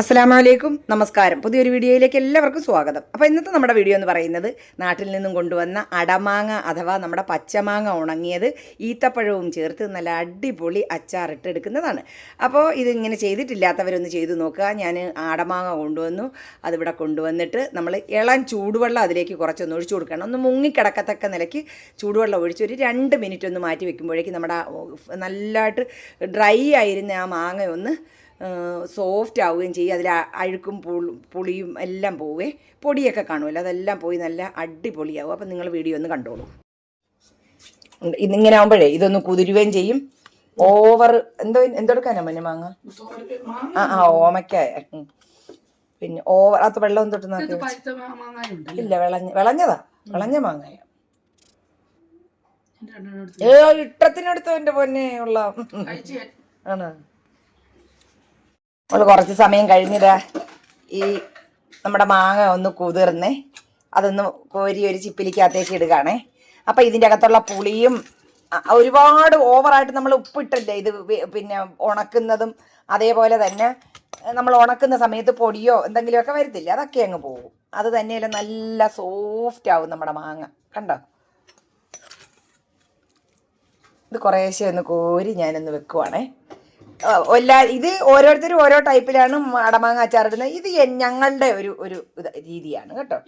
അസ്സലാമലൈക്കും. നമസ്കാരം. പുതിയൊരു വീഡിയോയിലേക്ക് എല്ലാവർക്കും സ്വാഗതം. അപ്പോൾ ഇന്നത്തെ നമ്മുടെ വീഡിയോ എന്ന് പറയുന്നത് നാട്ടിൽ നിന്നും കൊണ്ടുവന്ന അടമാങ്ങ അഥവാ നമ്മുടെ പച്ചമാങ്ങ ഉണങ്ങിയത് ഈത്തപ്പഴവും ചേർത്ത് നല്ല അടിപൊളി അച്ചാറിട്ട് എടുക്കുന്നതാണ്. അപ്പോൾ ഇതിങ്ങനെ ചെയ്തിട്ടില്ലാത്തവരൊന്ന് ചെയ്തു നോക്കുക. ഞാൻ അടമാങ്ങ കൊണ്ടുവന്നു. അതിവിടെ കൊണ്ടുവന്നിട്ട് നമ്മൾ ഇളം ചൂടുവെള്ളം അതിലേക്ക് കുറച്ചൊന്ന് ഒഴിച്ചു കൊടുക്കണം. ഒന്ന് മുങ്ങിക്കിടക്കത്തക്ക നിലയ്ക്ക് ചൂടുവെള്ളം ഒഴിച്ച് ഒരു രണ്ട് മിനിറ്റ് ഒന്ന് മാറ്റി വെക്കുമ്പോഴേക്കും നമ്മുടെ നല്ലതായിട്ട് ഡ്രൈ ആയിരുന്ന ആ മാങ്ങ ഒന്ന് സോഫ്റ്റ് ആവുകയും ചെയ്യും. അതിൽ അഴുക്കും പുളി പുളിയും എല്ലാം പോവേ. പൊടിയൊക്കെ കാണുമല്ലോ? അതെല്ലാം പോയി നല്ല അടിപൊളിയാവും. അപ്പം നിങ്ങൾ വീഡിയോ ഒന്ന് കണ്ടോളൂ. ഇന്നിങ്ങനെ ആവുമ്പോഴേ ഇതൊന്ന് കുതിരുകയും ചെയ്യും. ഓവർ എന്തോ എന്തെടുക്കാനാ മഞ്ഞ മാങ്ങ? ആ ആ ഓമയ്ക്ക. ഉം. പിന്നെ ഓവർ അത് വെള്ളം തൊട്ട് നോക്കി ഇല്ല വിളഞ്ഞ വിളഞ്ഞതാ. വിളഞ്ഞ മാങ്ങായ. ഏ ഇട്ടത്തിനടുത്ത് എന്റെ പൊന്നെ ഉള്ള. ആണ്? നമ്മൾ കുറച്ച് സമയം കഴിഞ്ഞിടാ ഈ നമ്മുടെ മാങ്ങ ഒന്ന് കുതിർന്നേ അതൊന്ന് കോരി ഒരു ചിപ്പിലിക്കകത്തേക്ക് ഇടുകയാണേ. അപ്പം ഇതിന്റെ അകത്തുള്ള പുളിയും ഒരുപാട് ഓവറായിട്ട് നമ്മൾ ഉപ്പിട്ടല്ലേ? ഇത് പിന്നെ ഉണക്കുന്നതും അതേപോലെ തന്നെ നമ്മൾ ഉണക്കുന്ന സമയത്ത് പൊടിയോ എന്തെങ്കിലുമൊക്കെ വരത്തില്ല? അതൊക്കെ അങ്ങ് പോകും. അത് തന്നെയല്ല നല്ല സോഫ്റ്റ് ആവും നമ്മുടെ മാങ്ങ. കണ്ടോ? ഇത് കുറേശ്ശെ ഒന്ന് കോരി ഞാനൊന്ന് വെക്കുവാണേ. എല്ലാ ഇത് ഓരോരുത്തരും ഓരോ ടൈപ്പിലാണ് അടമാങ്ങ അച്ചാറിടുന്നത് ഇത് ഞങ്ങളുടെ ഒരു ഒരു രീതിയാണ് കേട്ടോ?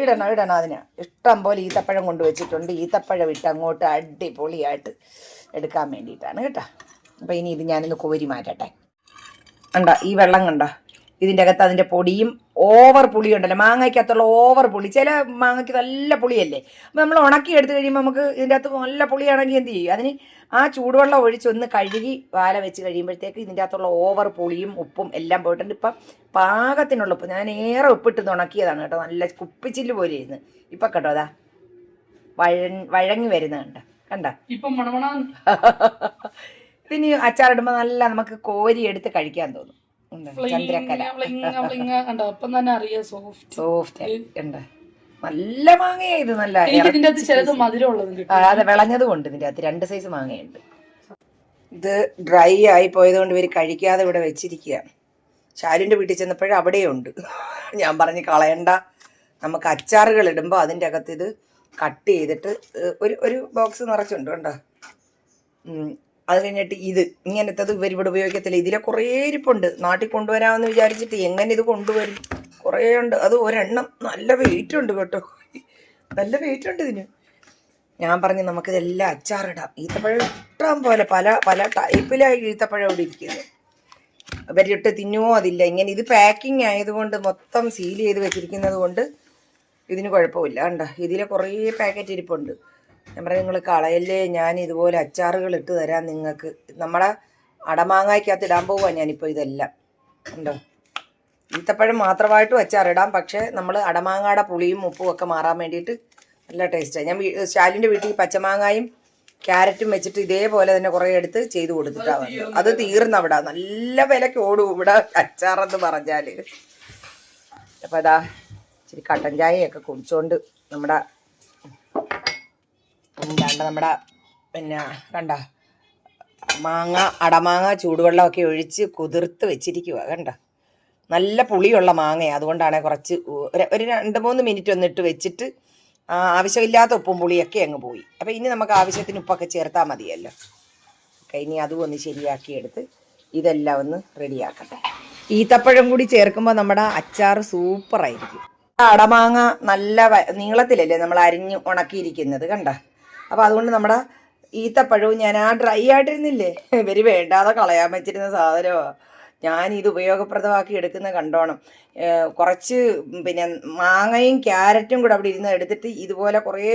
ഇടണം ഇടണം അതിന്. ഇഷ്ടം പോലെ ഈത്തപ്പഴം കൊണ്ടുവച്ചിട്ടുണ്ട് ഈത്തപ്പഴം ഇട്ട് അങ്ങോട്ട് അടിപൊളിയായിട്ട് എടുക്കാൻ വേണ്ടിയിട്ടാണ് കേട്ടോ. അപ്പം ഇനി ഇത് ഞാനൊന്ന് കോരി മാറ്റട്ടെ. കണ്ട ഈ വെള്ളം കണ്ട? ഇതിന്റെ അകത്ത് അതിന്റെ പൊടിയും ഓവർ പുളിയുണ്ടല്ലോ മാങ്ങയ്ക്കകത്തുള്ള ഓവർ പുളി. ചില മാങ്ങയ്ക്ക് നല്ല പുളിയല്ലേ? അപ്പം നമ്മൾ ഉണക്കി എടുത്തു കഴിയുമ്പോൾ നമുക്ക് ഇതിന്റെ അകത്ത് നല്ല പുളിയാണെങ്കിൽ എന്ത് ചെയ്യും? അതിന് ആ ചൂടുവെള്ളം ഒഴിച്ചൊന്ന് കഴുകി വാല വെച്ച് കഴിയുമ്പോഴത്തേക്ക് ഇതിന്റെ അകത്തുള്ള ഓവർ പുളിയും ഉപ്പും എല്ലാം പോയിട്ടുണ്ട്. ഇപ്പം പാകത്തിനുള്ള ഉപ്പ്. ഞാൻ ഏറെ ഉപ്പിട്ട് ഉണക്കിയതാണ് കേട്ടോ. നല്ല കുപ്പിച്ചില്ല് പോലെ ഇരുന്ന് ഇപ്പം കേട്ടോ അതാ? വഴ വഴങ്ങി വരുന്നത് കണ്ട? കണ്ട? ഇപ്പം പിന്നെ ഇതിന് അച്ചാറിടുമ്പോൾ നല്ല നമുക്ക് കോരി എടുത്ത് കഴിക്കാൻ തോന്നും. കണ്ടോ? അപ്പം തന്നെ അറിയാം സോഫ്റ്റ് സോഫ്റ്റ് ഉണ്ട്. നല്ല മാങ്ങയാ ഇത്. നല്ല ഇതിന്റെ അകത്ത് ചിലത് അതെ വിളഞ്ഞതും ഉണ്ട് ഇതിന്റെ അകത്ത്. രണ്ട് സൈസ് മാങ്ങയുണ്ട്. ഇത് ഡ്രൈ ആയി പോയതുകൊണ്ട് ഇവർ കഴിക്കാതെ ഇവിടെ വെച്ചിരിക്കുക ഷാരുവിന്റെ വീട്ടിൽ ചെന്നപ്പോഴും അവിടെയുണ്ട് ഞാൻ പറഞ്ഞ് കളയണ്ട. നമുക്ക് അച്ചാറുകൾ ഇടുമ്പോൾ അതിന്റെ അകത്ത് ഇത് കട്ട് ചെയ്തിട്ട് ഒരു ഒരു ബോക്സ് നിറച്ചുണ്ട് കണ്ടോ. അത് കഴിഞ്ഞിട്ട് ഇത് ഇങ്ങനത്തത് ഇവർ ഇവിടെ ഉപയോഗിക്കത്തില്ല. ഇതിലെ കുറേ ഇരിപ്പുണ്ട്. നാട്ടിൽ കൊണ്ടുവരാമെന്ന് വിചാരിച്ചിട്ട് എങ്ങനെ ഇത് കൊണ്ടുവരും? കുറേ ഉണ്ട്. അത് ഒരെണ്ണം നല്ല വെയിറ്റ് ഉണ്ട് കേട്ടോ. നല്ല വെയിറ്റ് ഉണ്ട് ഇതിന്. ഞാൻ പറഞ്ഞു നമുക്കിതെല്ലാം അച്ചാറിടാം. ഈത്തപ്പഴം ഇഷ്ടം പോലെ പല പല ടൈപ്പിലായി ഈത്തപ്പഴം ഇവിടെ ഇരിക്കുന്നത് ഇവരിട്ട് തിന്നുമോ അതില്ല. ഇങ്ങനെ ഇത് പാക്കിംഗ് ആയതുകൊണ്ട് മൊത്തം സീൽ ചെയ്ത് വെച്ചിരിക്കുന്നത് കൊണ്ട് ഇതിന് കുഴപ്പമില്ല. കണ്ട? ഇതിലെ കുറേ പാക്കറ്റ് ഇരിപ്പുണ്ട്. ഞാൻ പറയാം നിങ്ങൾ കളയല്ലേ ഞാൻ ഇതുപോലെ അച്ചാറുകൾ ഇട്ട് തരാം നിങ്ങൾക്ക്. നമ്മളെ അടമാങ്ങായ്ക്കകത്ത് ഇടാൻ പോവുക ഞാനിപ്പോൾ ഇതെല്ലാം. ഉണ്ടോ ഈത്തപ്പഴം മാത്രമായിട്ടും അച്ചാറിടാം പക്ഷേ നമ്മൾ അടമാങ്ങാടെ പുളിയും ഉപ്പും ഒക്കെ മാറാൻ വേണ്ടിയിട്ട് നല്ല ടേസ്റ്റാണ് ഞാൻ ശാലിന്റെ വീട്ടിൽ പച്ചമാങ്ങായും ക്യാരറ്റും വെച്ചിട്ട് ഇതേപോലെ തന്നെ കുറേ എടുത്ത് ചെയ്ത് കൊടുത്തിട്ടാണ് വന്നത്. അത് തീർന്ന. അവിടെ. നല്ല വിലക്ക് ഓടും ഇവിടെ അച്ചാറെന്ന് പറഞ്ഞാൽ അപ്പോൾ അതാ ഇച്ചിരി കട്ടൻ ചായയൊക്കെ കുടിച്ചോണ്ട് നമ്മുടെ എന്താണ്ട് നമ്മുടെ പിന്നെ കണ്ട മാങ്ങ അടമാങ്ങ ചൂടുവെള്ളമൊക്കെ ഒഴിച്ച് കുതിർത്ത് വെച്ചിരിക്കുക കണ്ട. നല്ല പുളിയുള്ള മാങ്ങയാണ് അതുകൊണ്ടാണ് കുറച്ച് ഒരു രണ്ട് മൂന്ന് മിനിറ്റ് ഒന്നിട്ട് വെച്ചിട്ട് ആവശ്യമില്ലാത്ത ഉപ്പും പുളിയൊക്കെ അങ്ങ് പോയി. അപ്പോൾ ഇനി നമുക്ക് ആവശ്യത്തിന് ഉപ്പൊക്കെ ചേർത്താൽ മതിയല്ലോ. ഓക്കെ ഇനി അതും ഒന്ന് ശരിയാക്കിയെടുത്ത് ഇതെല്ലാം ഒന്ന് റെഡിയാക്കട്ടെ. ഈത്തപ്പഴം കൂടി ചേർക്കുമ്പോൾ നമ്മുടെ അച്ചാർ സൂപ്പറായിരിക്കും. അടമാങ്ങ നല്ല നീളത്തിലല്ലേ നമ്മൾ അരിഞ്ഞ് ഉണക്കിയിരിക്കുന്നത് കണ്ട? അപ്പോൾ അതുകൊണ്ട് നമ്മുടെ ഈത്തപ്പഴവും ഞാൻ ആ ഡ്രൈ ആയിട്ടിരുന്നില്ലേ? ഇവർ വേണ്ടാതെ കളയാൻ വെച്ചിരുന്ന സാധനമാണ് ഞാൻ ഇത് ഉപയോഗപ്രദമാക്കി എടുക്കുന്ന കണ്ടോണം. കുറച്ച് പിന്നെ മാങ്ങയും ക്യാരറ്റും കൂടെ അവിടെ ഇരുന്ന് എടുത്തിട്ട് ഇതുപോലെ കുറേ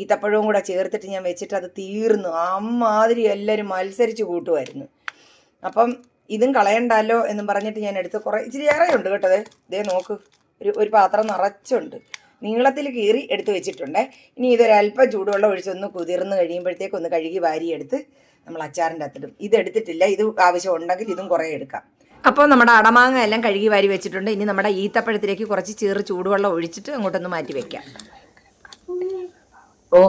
ഈത്തപ്പഴവും കൂടെ ചേർത്തിട്ട് ഞാൻ വെച്ചിട്ട് അത് തീർന്നു. അമ്മാതിരി എല്ലാവരും മത്സരിച്ച് കൂട്ടുമായിരുന്നു അപ്പം ഇതും കളയണ്ടല്ലോ എന്നും പറഞ്ഞിട്ട് ഞാൻ എടുത്ത് കുറേ ഇച്ചിരി ഏറെയുണ്ട് കേട്ടോ. ദേ ഇതേ നോക്ക്. ഒരു ഒരു പാത്രം നിറച്ചുണ്ട്. നീളത്തിൽ കീറി എടുത്ത് വെച്ചിട്ടുണ്ട്. ഇനി ഇതൊരല്പ ചൂടുവെള്ളം ഒഴിച്ചൊന്ന് കുതിർന്ന് കഴിയുമ്പോഴത്തേക്ക് ഒന്ന് കഴുകി വാരിയെടുത്ത് നമ്മൾ അച്ചാറിന്റെ അത്തിടും ഇതെടുത്തിട്ടില്ല ഇത് ആവശ്യം ഉണ്ടെങ്കിൽ ഇതും കുറേ എടുക്കാം. അപ്പോൾ നമ്മുടെ അടമാങ്ങ എല്ലാം കഴുകി വാരി വെച്ചിട്ടുണ്ട്. ഇനി നമ്മുടെ ഈത്തപ്പഴത്തിലേക്ക് കുറച്ച് ചെറു ചൂടുവെള്ളം ഒഴിച്ചിട്ട് അങ്ങോട്ടൊന്ന് മാറ്റി വെക്കാം. ഓ.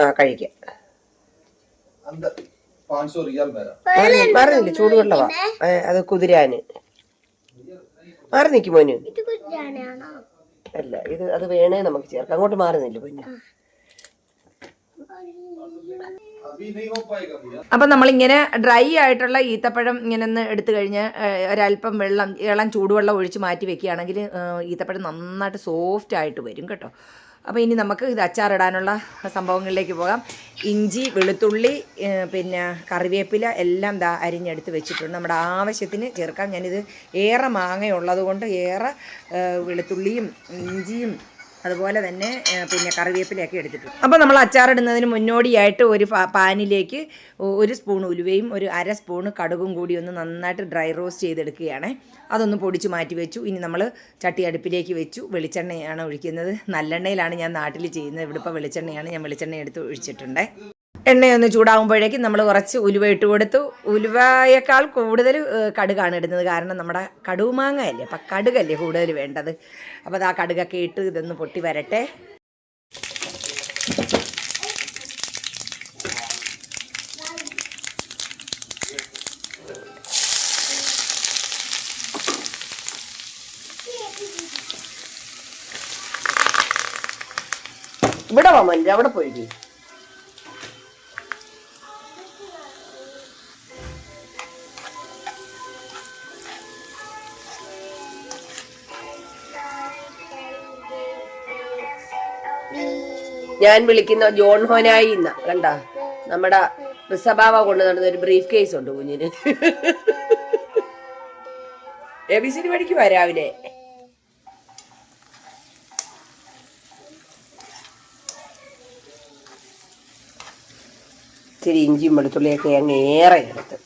ആ കഴിക്കാം. പറഞ്ഞില്ലേ ചൂടുവെള്ളമാണ് അത് കുതിരാന് മാറി നിൽക്കും മോന്. അല്ല ഇത് അത് വേണേ നമുക്ക് ചേർക്കാം. അങ്ങോട്ട് മാറി നില്ല പിന്നെ അപ്പം നമ്മളിങ്ങനെ ഡ്രൈ ആയിട്ടുള്ള ഈത്തപ്പഴം ഇങ്ങനെ ഒന്ന് എടുത്തു കഴിഞ്ഞ് ഒരല്പം വെള്ളം ഇളം ചൂടുവെള്ളം ഒഴിച്ച് മാറ്റി വെക്കുകയാണെങ്കിൽ ഈത്തപ്പഴം നന്നായിട്ട് സോഫ്റ്റ് ആയിട്ട് വരും കേട്ടോ. അപ്പോൾ ഇനി നമുക്ക് ഇത് അച്ചാറിടാനുള്ള സംഭവങ്ങളിലേക്ക് പോകാം. ഇഞ്ചി വെളുത്തുള്ളി പിന്നെ കറിവേപ്പില എല്ലാം ദാ അരിഞ്ഞെടുത്ത് വെച്ചിട്ടുണ്ട്. നമ്മുടെ ആവശ്യത്തിന് ചേർക്കാം. ഞാനിത് ഏറെ മാങ്ങയുള്ളത് കൊണ്ട് ഏറെ വെളുത്തുള്ളിയും ഇഞ്ചിയും അതുപോലെ തന്നെ പിന്നെ കറിവേപ്പിലയൊക്കെ എടുത്തിട്ടുണ്ട്. അപ്പോൾ നമ്മൾ അച്ചാറിടുന്നതിന് മുന്നോടിയായിട്ട് ഒരു പാനിലേക്ക് ഒരു സ്പൂൺ ഉലുവയും ഒരു അര സ്പൂൺ കടുകും കൂടി ഒന്ന് നന്നായിട്ട് ഡ്രൈ റോസ്റ്റ് ചെയ്തെടുക്കുകയാണ്. അതൊന്ന് പൊടിച്ച് മാറ്റി വെച്ചു. ഇനി നമ്മൾ ചട്ടി അടുപ്പിലേക്ക് വെച്ചു. വെളിച്ചെണ്ണയാണ് ഒഴിക്കുന്നത്. നല്ലെണ്ണയിലാണ് ഞാൻ നാട്ടിൽ ചെയ്യുന്നത്. ഇവിടെ ഇപ്പോൾ വെളിച്ചെണ്ണയാണ്. ഞാൻ വെളിച്ചെണ്ണ എടുത്ത് ഒഴിച്ചിട്ടുണ്ട്. എണ്ണയൊന്ന് ചൂടാകുമ്പോഴേക്കും നമ്മൾ കുറച്ച് ഉലുവ ഇട്ട് കൊടുത്തു. ഉലുവയേക്കാൾ കൂടുതൽ കടുകാണ് ഇടുന്നത്. കാരണം നമ്മുടെ കടുമാങ്ങ അല്ലേ അപ്പം കടുകല്ലേ കൂടുതൽ വേണ്ടത്. അപ്പോൾ ആ കടുകൊക്കെ ഇട്ട് ഇതൊന്ന് പൊട്ടി വരട്ടെ. ഇവിടെ വാമല്ലേ അവിടെ പോയി ഞാൻ വിളിക്കുന്ന ജോൺ ഹോനായി എന്ന. കണ്ട? നമ്മുടെ റിസബാവ കൊണ്ട് നടന്ന ഒരു ബ്രീഫ് കേസ് ഉണ്ട് കുഞ്ഞിന്. എ ബി സി പഠിക്കുവാ രാവിലെ? ഇച്ചിരി ഇഞ്ചിയും വെളുത്തുള്ളിയൊക്കെ അങ്ങ് ഏറെ എടുത്ത്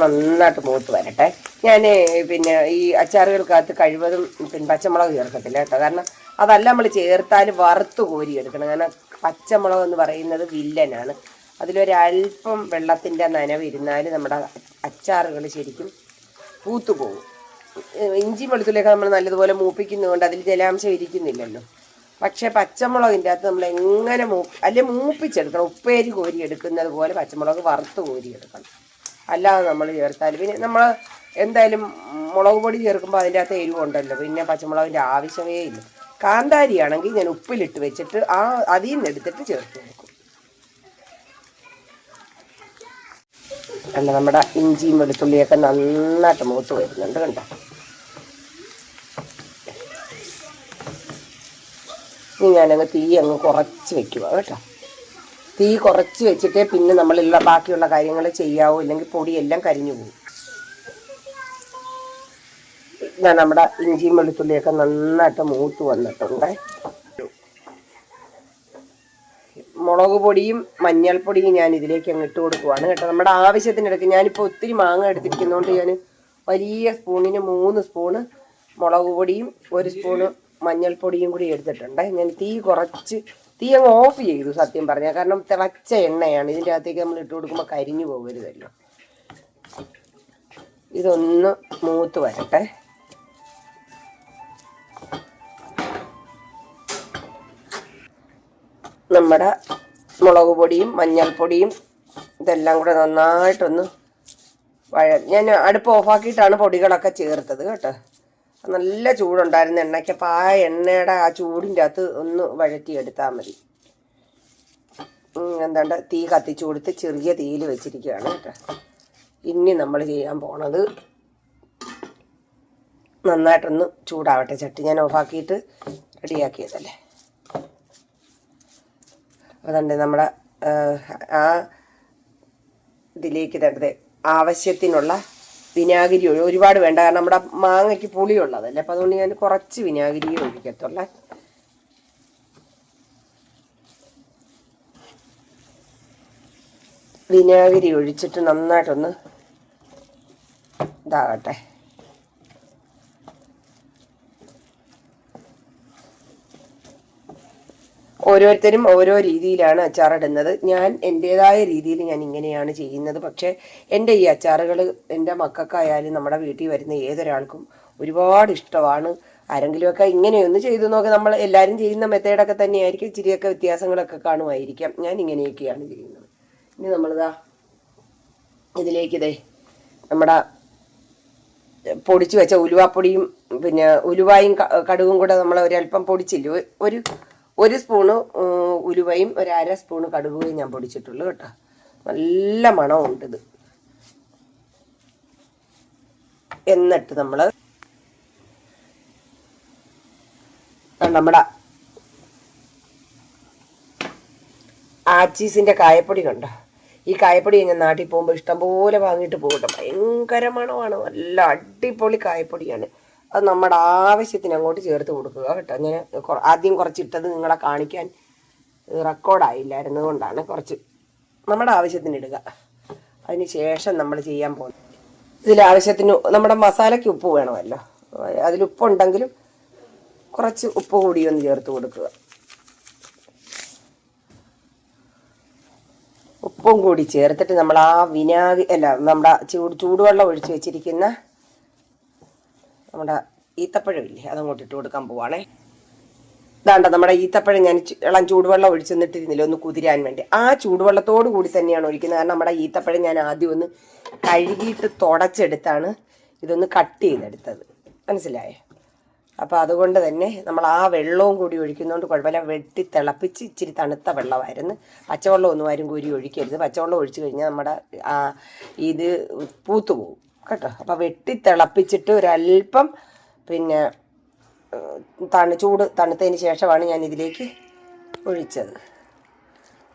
നന്നായിട്ട് മൂത്ത് വരട്ടെ. ഞാൻ പിന്നെ ഈ അച്ചാറുകൾക്കകത്ത് കഴിവതും പിന്നെ പച്ചമുളക് ചേർക്കത്തില്ല കേട്ടോ. കാരണം അതല്ല നമ്മൾ ചേർത്താൽ വറുത്ത് കോരി എടുക്കണം കാരണം പച്ചമുളക് എന്ന് പറയുന്നത് വില്ലനാണ്. അതിലൊരല്പം വെള്ളത്തിന്റെ നനവിരുന്നാൽ നമ്മുടെ അച്ചാറുകൾ ശരിക്കും പൂത്തുപോകും. പോകും ഇഞ്ചി വെളുത്തുള്ളിയൊക്കെ നമ്മൾ നല്ലതുപോലെ മൂപ്പിക്കുന്നതുകൊണ്ട് അതിൽ ജലാംശം ഇരിക്കുന്നില്ലല്ലോ. പക്ഷേ പച്ചമുളകിന്റെ അകത്ത് നമ്മൾ എങ്ങനെ മൂ അല്ലെ മൂപ്പിച്ചെടുക്കണം. ഉപ്പേരി കോരി എടുക്കുന്നത് പോലെ പച്ചമുളക് വറുത്ത് കോരി എടുക്കണം അല്ലാതെ നമ്മൾ ചേർത്താൽ പിന്നെ നമ്മൾ എന്തായാലും മുളക് പൊടി ചേർക്കുമ്പോൾ അതിന്റെ അകത്ത് എരിവുണ്ടല്ലോ. പിന്നെ പച്ചമുളകിന്റെ ആവശ്യമേ ഇല്ല. കാന്താരിയാണെങ്കിൽ ഞാൻ ഉപ്പിലിട്ട് വെച്ചിട്ട് ആ അതിൽ നിന്ന് എടുത്തിട്ട് ചേർത്ത് കൊടുക്കും. അല്ല നമ്മുടെ ഇഞ്ചിയും വെളുത്തുള്ളിയൊക്കെ നന്നായിട്ട് മൂത്ത് വരുന്നുണ്ട് കണ്ടോ? ഇനി ഞാനങ്ങ് തീ അങ്ങ് കുറച്ച് വെക്കുക കേട്ടോ. തീ കുറച്ച് വെച്ചിട്ടേ പിന്നെ നമ്മളുള്ള ബാക്കിയുള്ള കാര്യങ്ങൾ ചെയ്യാവൂ ഇല്ലെങ്കിൽ പൊടിയെല്ലാം കരിഞ്ഞു പോകും. ഞാൻ നമ്മുടെ ഇഞ്ചിയും വെളുത്തുള്ളിയൊക്കെ നന്നായിട്ട് മൂത്ത് വന്നിട്ടുണ്ട്. മുളക് പൊടിയും മഞ്ഞൾപ്പൊടിയും ഞാൻ ഇതിലേക്ക് അങ്ങ് ഇട്ട് കൊടുക്കുവാണ് കേട്ടോ. നമ്മുടെ ആവശ്യത്തിനെടുക്കും ഞാനിപ്പോൾ ഒത്തിരി മാങ്ങ എടുത്തിരിക്കുന്നതുകൊണ്ട് ഞാൻ വലിയ സ്പൂണിന് മൂന്ന് സ്പൂണ് മുളക് പൊടിയും ഒരു സ്പൂണ് മഞ്ഞൾപ്പൊടിയും കൂടി എടുത്തിട്ടുണ്ട്. ഞാൻ തീ കുറച്ച് തീ അങ്ങ് ഓഫ് ചെയ്തു സത്യം പറഞ്ഞാൽ കാരണം തിളച്ച എണ്ണയാണ്. ഇതിന്റെ അകത്തേക്ക് നമ്മൾ ഇട്ട് കൊടുക്കുമ്പോൾ കരിഞ്ഞു പോകരുതല്ലോ. ഇതൊന്ന് മൂത്ത് വരട്ടെ. നമ്മുടെ മുളക് പൊടിയും മഞ്ഞൾപ്പൊടിയും ഇതെല്ലാം കൂടെ നന്നായിട്ടൊന്ന് വഴ ഞാൻ അടുപ്പ് ഓഫാക്കിയിട്ടാണ് പൊടികളൊക്കെ ചേർത്തത് കേട്ടോ. നല്ല ചൂടുണ്ടായിരുന്നു. എണ്ണയ്ക്ക് അപ്പോൾ ആ എണ്ണയുടെ ആ ചൂടിന്റെ അകത്ത് ഒന്ന് വഴറ്റിയെടുത്താൽ മതി. എന്താണ്ട് തീ കത്തിച്ചു കൊടുത്ത് ചെറിയ തീയിൽ വെച്ചിരിക്കുകയാണ് കേട്ടോ. ഇനി നമ്മൾ ചെയ്യാൻ പോണത് നന്നായിട്ടൊന്ന് ചൂടാവട്ടെ. ചട്ടി ഞാൻ ഓഫാക്കിയിട്ട് റെഡിയാക്കിയതല്ലേ? അതുകൊണ്ട് നമ്മുടെ ആ, ഇതിലേക്ക് തരുന്നത് ആവശ്യത്തിനുള്ള വിനാഗിരി ഒഴി- ഒരുപാട് വേണ്ട. കാരണം നമ്മുടെ മാങ്ങയ്ക്ക് പുളിയുള്ളതല്ലേ. അപ്പം അതുകൊണ്ട് ഞാൻ കുറച്ച് വിനാഗിരിയെ ഒഴിക്കത്തുള്ളേ. വിനാഗിരി ഒഴിച്ചിട്ട് നന്നായിട്ടൊന്ന് ഇതാകട്ടെ. ഓരോരുത്തരും ഓരോ രീതിയിലാണ് അച്ചാറിടുന്നത്. ഞാൻ എന്റെതായ രീതിയിൽ ഞാൻ ഇങ്ങനെയാണ് ചെയ്യുന്നത്. പക്ഷേ എന്റെ ഈ അച്ചാറുകൾ എന്റെ മക്കൾക്കായാലും നമ്മുടെ വീട്ടിൽ വരുന്ന ഏതൊരാൾക്കും ഒരുപാട് ഇഷ്ടമാണ്. ആരെങ്കിലുമൊക്കെ ഇങ്ങനെയൊന്ന് ചെയ്തു നോക്കി. നമ്മൾ എല്ലാവരും ചെയ്യുന്ന മെത്തേഡൊക്കെ തന്നെയായിരിക്കും. ഇച്ചിരിയൊക്കെ വ്യത്യാസങ്ങളൊക്കെ കാണുമായിരിക്കാം. ഞാൻ ഇങ്ങനെയൊക്കെയാണ് ചെയ്യുന്നത്. ഇനി നമ്മളിതാ ഇതിലേക്ക് ഇതേ നമ്മുടെ പൊടിച്ചു വെച്ച ഉലുവാപ്പൊടിയും പിന്നെ ഉലുവായും കടുകും കൂടെ നമ്മൾ ഒരല്പം പൊടിച്ചില്ല? ഒരു ഒരു സ്പൂണ് ഉലുവയും ഒരു അര സ്പൂണ് കടുകുകയും ഞാൻ പൊടിച്ചിട്ടുള്ളൂ കേട്ടോ. നല്ല മണമുണ്ട് ഇത്. എന്നിട്ട് നമ്മൾ നമ്മുടെ ആച്ചീസിന്റെ കായപ്പൊടി കണ്ടോ? ഈ കായപ്പൊടി ഞാൻ നാട്ടിൽ പോകുമ്പോൾ ഇഷ്ടംപോലെ വാങ്ങിയിട്ട് പോകട്ടെ ഭയങ്കര മണമാണ്. നല്ല അടിപൊളി കായപ്പൊടിയാണ്. അത് നമ്മുടെ ആവശ്യത്തിന് അങ്ങോട്ട് ചേർത്ത് കൊടുക്കുക കേട്ടോ. ഞാൻ ആദ്യം കുറച്ചിട്ടത് നിങ്ങളെ കാണിക്കാൻ റെക്കോർഡായില്ലായിരുന്നു. കൊണ്ടാണ് കുറച്ച് നമ്മുടെ ആവശ്യത്തിന് ഇടുക. അതിന് ശേഷം നമ്മൾ ചെയ്യാൻ പോകുന്നത്. ഇതിൽ ആവശ്യത്തിന് നമ്മുടെ മസാലയ്ക്ക് ഉപ്പ് വേണമല്ലോ. അതിൽ ഉപ്പുണ്ടെങ്കിലും കുറച്ച് ഉപ്പ് കൂടി ഒന്ന് ചേർത്ത് കൊടുക്കുക. ഉപ്പും കൂടി ചേർത്തിട്ട് നമ്മൾ ആ വിനാഗി അല്ല നമ്മുടെ ചൂട് ചൂടുവെള്ളം ഒഴിച്ച് വെച്ചിരിക്കുന്ന നമ്മുടെ ഈത്തപ്പഴം ഇല്ലേ അതങ്ങോട്ട് ഇട്ട് കൊടുക്കാൻ പോവാണേ. ഇതാണ്ട നമ്മുടെ ഈത്തപ്പഴം ഞാൻ ഇളം ചൂടുവെള്ളം ഒഴിച്ചെന്നിട്ടിരുന്നില്ല ഒന്ന് കുതിരാൻ വേണ്ടി. ആ ചൂടുവെള്ളത്തോട് കൂടി തന്നെയാണ് ഒഴിക്കുന്നത്. കാരണം നമ്മുടെ ഈത്തപ്പഴം ഞാൻ ആദ്യം ഒന്ന് കഴുകിയിട്ട് തുടച്ചെടുത്താണ് ഇതൊന്ന് കട്ട് ചെയ്തെടുത്തത്. മനസ്സിലായേ? അപ്പോൾ അതുകൊണ്ട് തന്നെ നമ്മൾ ആ വെള്ളവും കൂടി ഒഴിക്കുന്നതുകൊണ്ട് കുഴപ്പമില്ല. വെട്ടി തിളപ്പിച്ച് ഇച്ചിരി തണുത്ത വെള്ളമായിരുന്നു. പച്ചവെള്ളം ഒന്നും ആരും കൂരി ഒഴിക്കരുത്. പച്ചവെള്ളം ഒഴിച്ചു കഴിഞ്ഞാൽ നമ്മുടെ ആ ഇത് പൂത്തു പോകും കേട്ടോ. അപ്പോൾ വെട്ടി തിളപ്പിച്ചിട്ട് ഒരല്പം പിന്നെ തണു ചൂട് തണുത്തതിന് ശേഷമാണ് ഞാൻ ഇതിലേക്ക് ഒഴിച്ചത്.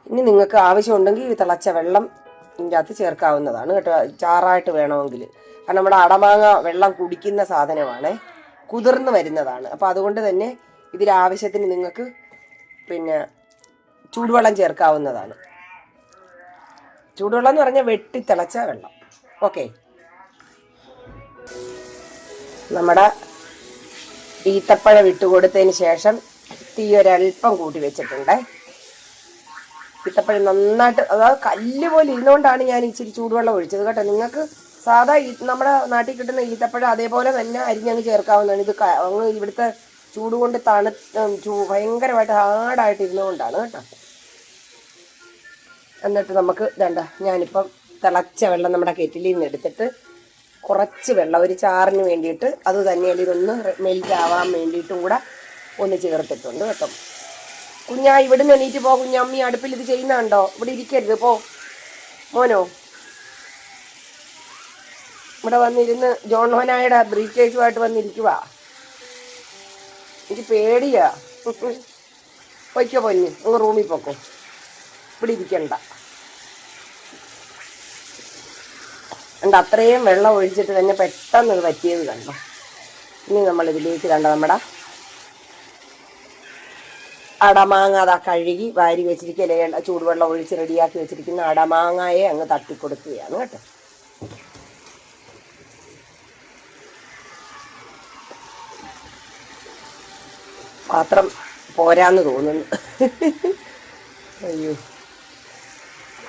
ഇനി നിങ്ങൾക്ക് ആവശ്യമുണ്ടെങ്കിൽ തിളച്ച വെള്ളം ഇതിന്റെ അകത്ത് ചേർക്കാവുന്നതാണ് കേട്ടോ. ചാറായിട്ട് വേണമെങ്കിൽ. കാരണം നമ്മുടെ അടമാങ്ങ വെള്ളം കുടിക്കുന്ന സാധനമാണ് കുതിർന്ന് വരുന്നതാണ്. അപ്പോൾ അതുകൊണ്ട് തന്നെ ഇതിൽ ആവശ്യത്തിന് നിങ്ങൾക്ക് പിന്നെ ചൂടുവെള്ളം ചേർക്കാവുന്നതാണ്. ചൂടുവെള്ളം എന്ന് പറഞ്ഞാൽ വെട്ടി തിളച്ച വെള്ളം. ഓക്കെ. നമ്മുടെ ഈത്തപ്പഴം ഇട്ട് കൊടുത്തതിന് ശേഷം തീ ഒരല്പം കൂട്ടി വെച്ചിട്ടുണ്ട്. ഈത്തപ്പഴം നന്നായിട്ട് അതായത് കല്ല് പോലെ ഇരുന്നുകൊണ്ടാണ് ഞാൻ ഇച്ചിരി ചൂടുവെള്ളം ഒഴിച്ചത് കേട്ടോ. നിങ്ങൾക്ക് സാധാ നമ്മുടെ നാട്ടിൽ കിട്ടുന്ന ഈത്തപ്പഴം അതേപോലെ തന്നെ അരിഞ്ഞങ്ങ് ചേർക്കാവുന്നതാണ്. ഇത് അങ്ങ് ഇവിടുത്തെ ചൂട് കൊണ്ട് തണു ഭയങ്കരമായിട്ട് ഹാർഡായിട്ട് ഇരുന്നുകൊണ്ടാണ് കേട്ടോ. എന്നിട്ട് നമുക്ക് വേണ്ട ഞാനിപ്പം തിളച്ച വെള്ളം നമ്മുടെ കെറ്റിലിൽ നിന്ന് എടുത്തിട്ട് കുറച്ച് വെള്ളം ഒരു ചാറിന് വേണ്ടിയിട്ട് അത് തന്നെയല്ല ഇതൊന്ന് മെൽറ്റ് ആവാൻ വേണ്ടിയിട്ടും കൂടെ ഒന്ന് ചേർത്തിട്ടുണ്ട് കേട്ടോ. കുഞ്ഞാ ഇവിടെ നിന്ന് എണീറ്റ് പോ കുഞ്ഞമ്മി അടുപ്പിൽ ഇത് ചെയ്യുന്നുണ്ടോ? ഇവിടെ ഇരിക്കരുത് പോ. മോനോ. ഇവിടെ വന്നിരുന്ന് ജോൺ മോനായുടെ ബ്രീഫ് വന്നിരിക്കുക എനിക്ക് പേടിയാ. പൊയ്ക്കോ പൊന്നു. അങ്ങ് റൂമിൽ പൊക്കോ. ഇവിടെ ഇരിക്കണ്ട. കണ്ട? അത്രയും വെള്ളം ഒഴിച്ചിട്ട് തന്നെ പെട്ടെന്ന് ഇത് പറ്റിയത് കണ്ടോ? ഇനി നമ്മൾ ഇതിലേക്ക് കണ്ട നമ്മുടെ അടമാങ്ങ അതാ കഴുകി വാരി വെച്ചിരിക്കുക ചൂടുവെള്ളം ഒഴിച്ച് റെഡിയാക്കി വെച്ചിരിക്കുന്ന അടമാങ്ങയെ അങ്ങ് തട്ടിക്കൊടുക്കുകയാണ് കേട്ടോ. പാത്രം പോരാന്ന് തോന്നുന്നു. അയ്യോ.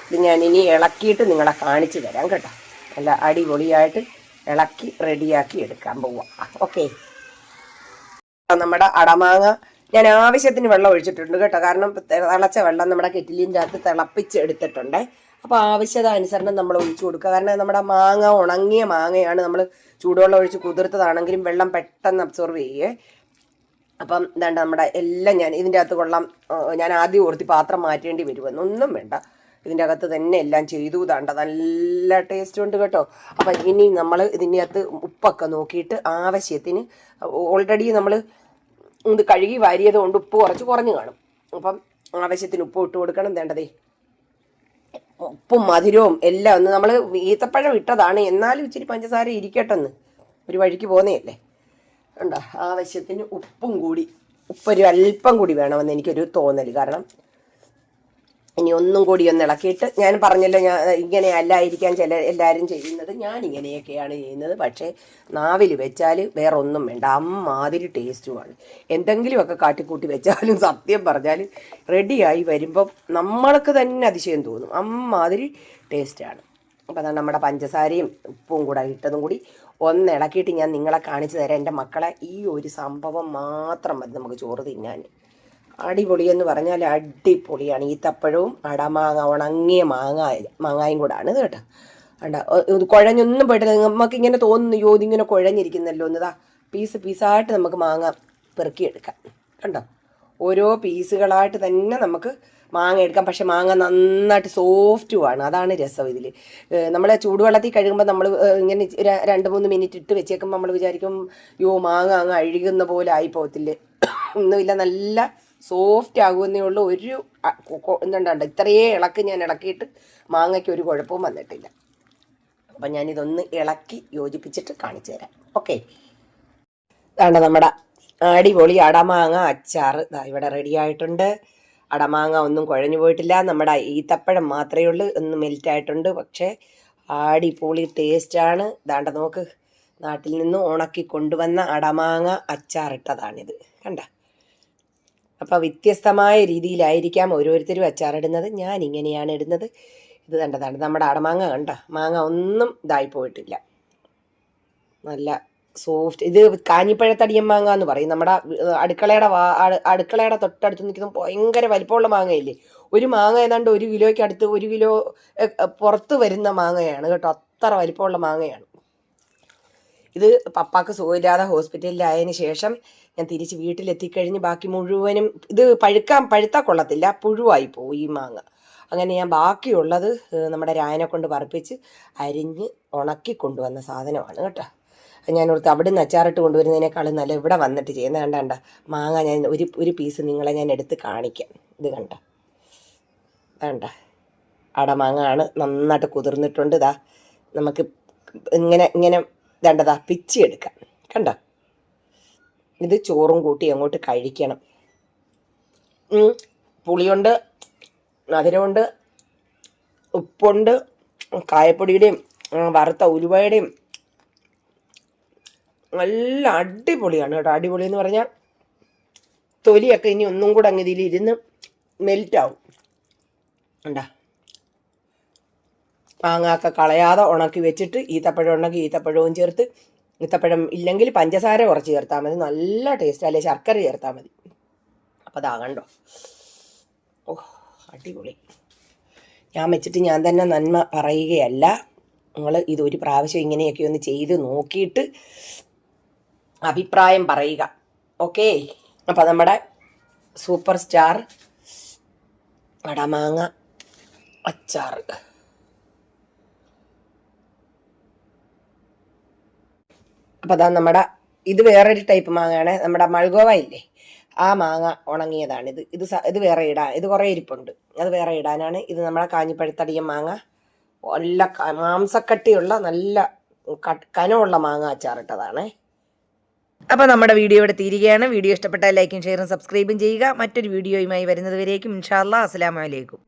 ഇത് ഞാൻ ഇനി ഇളക്കിയിട്ട് നിങ്ങളെ കാണിച്ചു തരാം കേട്ടോ. നല്ല അടിപൊളിയായിട്ട് ഇളക്കി റെഡിയാക്കി എടുക്കാൻ പോവാം. ഓക്കെ നമ്മുടെ അടമാങ്ങ. ഞാൻ ആവശ്യത്തിന് വെള്ളം ഒഴിച്ചിട്ടുണ്ട് കേട്ടോ. കാരണം തിളച്ച വെള്ളം നമ്മുടെ കെറ്റിലിന്റെ അകത്ത് തിളപ്പിച്ച് എടുത്തിട്ടുണ്ട്. അപ്പോൾ ആവശ്യത അനുസരണം നമ്മൾ ഒഴിച്ചു കൊടുക്കുക. കാരണം നമ്മുടെ മാങ്ങ ഉണങ്ങിയ മാങ്ങയാണ് നമ്മൾ ചൂടുവെള്ളം ഒഴിച്ച് കുതിർത്തതാണെങ്കിലും വെള്ളം പെട്ടെന്ന് അബ്സോർവ് ചെയ്യേ. അപ്പം എന്താണ്ട് നമ്മുടെ എല്ലാം ഞാൻ ഇതിന്റെ അകത്ത് കൊള്ളാം ഞാൻ ആദ്യം ഓർത്തി പാത്രം മാറ്റേണ്ടി വരുമെന്നൊന്നും വേണ്ട. ഇതിന്റെ അകത്ത് തന്നെ എല്ലാം ചെയ്തു. താണ്ട നല്ല ടേസ്റ്റ് ഉണ്ട് കേട്ടോ. അപ്പം ഇനി നമ്മൾ ഇതിന്റെ അകത്ത് ഉപ്പൊക്കെ നോക്കിയിട്ട് ആവശ്യത്തിന് ഓൾറെഡി നമ്മൾ ഇത് കഴുകി വാരിയത് കൊണ്ട് ഉപ്പ് കുറച്ച് കുറഞ്ഞു കാണും. അപ്പം ആവശ്യത്തിന് ഉപ്പ് ഇട്ട് കൊടുക്കണം. വേണ്ടതേ ഉപ്പും മധുരവും എല്ലാം ഒന്ന് നമ്മൾ ഈത്തപ്പഴം ഇട്ടതാണ്. എന്നാലും ഇച്ചിരി പഞ്ചസാര ഇരിക്കട്ടെന്ന്. ഒരു വഴിക്ക് പോന്നേയല്ലേ ഉണ്ടോ ആവശ്യത്തിന് ഉപ്പും കൂടി. ഉപ്പൊരു അല്പം കൂടി വേണമെന്ന് എനിക്കൊരു തോന്നൽ കാരണം ഇനി ഒന്നും കൂടി ഒന്ന് ഇളക്കിയിട്ട് ഞാൻ പറഞ്ഞല്ലോ ഞാൻ ഇങ്ങനെ അല്ലായിരിക്കാൻ ചില എല്ലാവരും ചെയ്യുന്നത്. ഞാൻ ഇങ്ങനെയൊക്കെയാണ് ചെയ്യുന്നത്. പക്ഷേ നാവിൽ വെച്ചാൽ വേറെ ഒന്നും വേണ്ട. അമ്മാതിരി ടേസ്റ്റുമാണ് എന്തെങ്കിലുമൊക്കെ കാട്ടിക്കൂട്ടി വെച്ചാലും സത്യം പറഞ്ഞാൽ റെഡിയായി വരുമ്പോൾ നമ്മൾക്ക് തന്നെ അതിശയം തോന്നും. അമ്മാതിരി ടേസ്റ്റാണ് അപ്പോൾ അതാണ് നമ്മുടെ പഞ്ചസാരയും ഉപ്പും കൂടെ ഇട്ടതും കൂടി ഒന്ന് ഇളക്കിയിട്ട് ഞാൻ നിങ്ങളെ കാണിച്ചു തരാം. എന്റെ മക്കളെ ഈ ഒരു സംഭവം മാത്രം മതി നമുക്ക് ചോറ് തിന്നാൻ അടിപൊളി എന്ന് പറഞ്ഞാൽ അടിപൊളിയാണ്. ഈത്തപ്പഴവും അടമാങ്ങ ഉണങ്ങിയ മാങ്ങ മാങ്ങായും കൂടാണ് കേട്ടോ. അണ്ട കുഴഞ്ഞൊന്നും പോയിട്ടില്ല. നമുക്ക് ഇങ്ങനെ തോന്നുന്നു യോ ഇതിങ്ങനെ കുഴഞ്ഞിരിക്കുന്നല്ലോ എന്നതാ പീസ് പീസായിട്ട് നമുക്ക് മാങ്ങ പെറുക്കിയെടുക്കാം. കണ്ടോ? ഓരോ പീസുകളായിട്ട് തന്നെ നമുക്ക് മാങ്ങ എടുക്കാം. പക്ഷെ മാങ്ങ നന്നായിട്ട് സോഫ്റ്റുമാണ് അതാണ് രസം ഇതിൽ നമ്മൾ ചൂടുവെള്ളത്തിൽ കഴുകുമ്പോൾ നമ്മൾ ഇങ്ങനെ രണ്ട് മൂന്ന് മിനിറ്റ് ഇട്ട് വെച്ചേക്കുമ്പോൾ നമ്മൾ വിചാരിക്കും യോ മാങ്ങ അങ്ങ് അഴുകുന്ന പോലെ ആയി പോകത്തില്ലേ? ഒന്നുമില്ല. നല്ല സോഫ്റ്റ് ആകുമെന്നേ ഉള്ളൂ. ഒരു എന്തുണ്ട് ഇത്രയേ ഇളക്ക് ഞാൻ ഇളക്കിയിട്ട് മാങ്ങയ്ക്ക് ഒരു കുഴപ്പവും വന്നിട്ടില്ല. അപ്പം ഞാനിതൊന്ന് ഇളക്കി യോജിപ്പിച്ചിട്ട് കാണിച്ചു തരാം. ഓക്കെ ഇതാണ് നമ്മുടെ അടിപൊളി അടമാങ്ങ അച്ചാർ ഇവിടെ റെഡി ആയിട്ടുണ്ട്. അടമാങ്ങ ഒന്നും കുഴഞ്ഞു പോയിട്ടില്ല. നമ്മുടെ ഈത്തപ്പഴം മാത്രമേ ഉള്ളൂ. ഒന്ന് മെൽറ്റായിട്ടുണ്ട് പക്ഷേ അടിപൊളി ടേസ്റ്റാണ് ദാണ്ട നോക്ക് നാട്ടിൽ നിന്ന് ഉണക്കി കൊണ്ടുവന്ന അടമാങ്ങ അച്ചാറിട്ടതാണിത്. കണ്ട? അപ്പോൾ വ്യത്യസ്തമായ രീതിയിലായിരിക്കാം ഓരോരുത്തരും അച്ചാറിടുന്നത്. ഞാൻ ഇങ്ങനെയാണ് ഇടുന്നത്. ഇത് കണ്ടതാണ്. നമ്മുടെ അടമാങ്ങ കണ്ട? മാങ്ങ ഒന്നും ഇതായി പോയിട്ടില്ല. നല്ല സോഫ്റ്റ്. ഇത് കാഞ്ഞിപ്പഴത്തടിയൻ മാങ്ങ എന്ന് പറയും. നമ്മുടെ അടുക്കളയുടെ വാ അടുക്കളയുടെ തൊട്ടടുത്ത് നിൽക്കുന്ന ഭയങ്കര വലിപ്പമുള്ള മാങ്ങയില്ലേ? ഒരു മാങ്ങ ഏതാണ്ട് ഒരു കിലോയ്ക്ക് അടുത്ത് ഒരു കിലോ പുറത്ത് വരുന്ന മാങ്ങയാണ് കേട്ടോ. അത്ര വലിപ്പമുള്ള മാങ്ങയാണ്. ഇത് പപ്പാക്ക് സുഖമില്ലാതെ ഹോസ്പിറ്റലിലായതിനു ശേഷം ഞാൻ തിരിച്ച് വീട്ടിലെത്തിക്കഴിഞ്ഞ് ബാക്കി മുഴുവനും ഇത് പഴുക്കാൻ പഴുത്താൽ കൊള്ളത്തില്ല പുഴുവായി പോകും ഈ മാങ്ങ. അങ്ങനെ ഞാൻ ബാക്കിയുള്ളത് നമ്മുടെ രായനെ കൊണ്ട് പറപ്പിച്ച് അരിഞ്ഞ് ഉണക്കി കൊണ്ടുവന്ന സാധനമാണ് കേട്ടോ. ഞാൻ ഓർത്ത് അവിടെ നിന്ന് അച്ചാറിട്ട് കൊണ്ടുവരുന്നതിനേക്കാളും നല്ല ഇവിടെ വന്നിട്ട് ചെയ്യുന്ന കണ്ട കണ്ട മാങ്ങ ഞാൻ ഒരു ഒരു പീസ് നിങ്ങളെ ഞാൻ എടുത്ത് കാണിക്കാം. ഇത് കണ്ട? വേണ്ട അടമാങ്ങ മാങ്ങാണ് നന്നായിട്ട് കുതിർന്നിട്ടുണ്ട്. ഇതാ നമുക്ക് ഇങ്ങനെ ഇങ്ങനെ വേണ്ടതാ പിച്ചി എടുക്കാം. കണ്ട? ഇത് ചോറും കൂട്ടി അങ്ങോട്ട് കഴിക്കണം. പുളിയുണ്ട് മധുരമുണ്ട് ഉപ്പുണ്ട് കായപ്പൊടിയുടെയും വറുത്ത ഉലുവയുടെയും. നല്ല അടിപൊളിയാണ് കേട്ടോ. അടിപൊളി എന്ന് പറഞ്ഞാൽ തൊലിയൊക്കെ ഇനി ഒന്നും കൂടെ അങ്ങ് ഇതിൽ ഇരുന്ന് മെൽറ്റാവും ഉണ്ടാ മാങ്ങാക്ക കളയാതെ ഉണക്കി വെച്ചിട്ട് ഈത്തപ്പഴം ഉണ്ടെങ്കിൽ ഈത്തപ്പഴവും ചേർത്ത് ഈത്തപ്പഴം ഇല്ലെങ്കിൽ പഞ്ചസാര കുറച്ച് ചേർത്താൽ മതി. നല്ല ടേസ്റ്റ് അല്ലെ ശർക്കര ചേർത്താൽ മതി. അപ്പോൾ അതാ കണ്ടോ? ഓ അടിപൊളി. ഞാൻ വെച്ചിട്ട് ഞാൻ തന്നെ നന്മ പറയുകയല്ല. നിങ്ങൾ ഇതൊരു പ്രാവശ്യം ഇങ്ങനെയൊക്കെ ഒന്ന് ചെയ്ത് നോക്കിയിട്ട് അഭിപ്രായം പറയുക. ഓക്കെ? അപ്പോൾ നമ്മുടെ സൂപ്പർ സ്റ്റാർ അടമാങ്ങ അച്ചാർ അപ്പോൾ അതാ നമ്മുടെ ഇത് വേറൊരു ടൈപ്പ് മാങ്ങയാണ്. നമ്മുടെ മൾഗോവ ഇല്ലേ? ആ മാങ്ങ ഉണങ്ങിയതാണിത്. ഇത് ഇത് വേറെ ഇടാൻ ഇത് കുറേ ഇരിപ്പുണ്ട്. അത് വേറെ ഇടാനാണ്. ഇത് നമ്മുടെ കാഞ്ഞിപ്പഴുത്തടിയ മാങ്ങ. നല്ല മാംസക്കട്ടിയുള്ള നല്ല കനമുള്ള മാങ്ങ അച്ചാറിട്ടതാണ്. അപ്പോൾ നമ്മുടെ വീഡിയോ ഇവിടെ തീരുകയാണ്. വീഡിയോ ഇഷ്ടപ്പെട്ടാൽ ലൈക്കും ഷെയറും സബ്സ്ക്രൈബും ചെയ്യുക. മറ്റൊരു വീഡിയോയുമായി വരുന്നതുവരേക്കും ഇൻഷാല്ലാ അസ്സാം അലൈക്കും.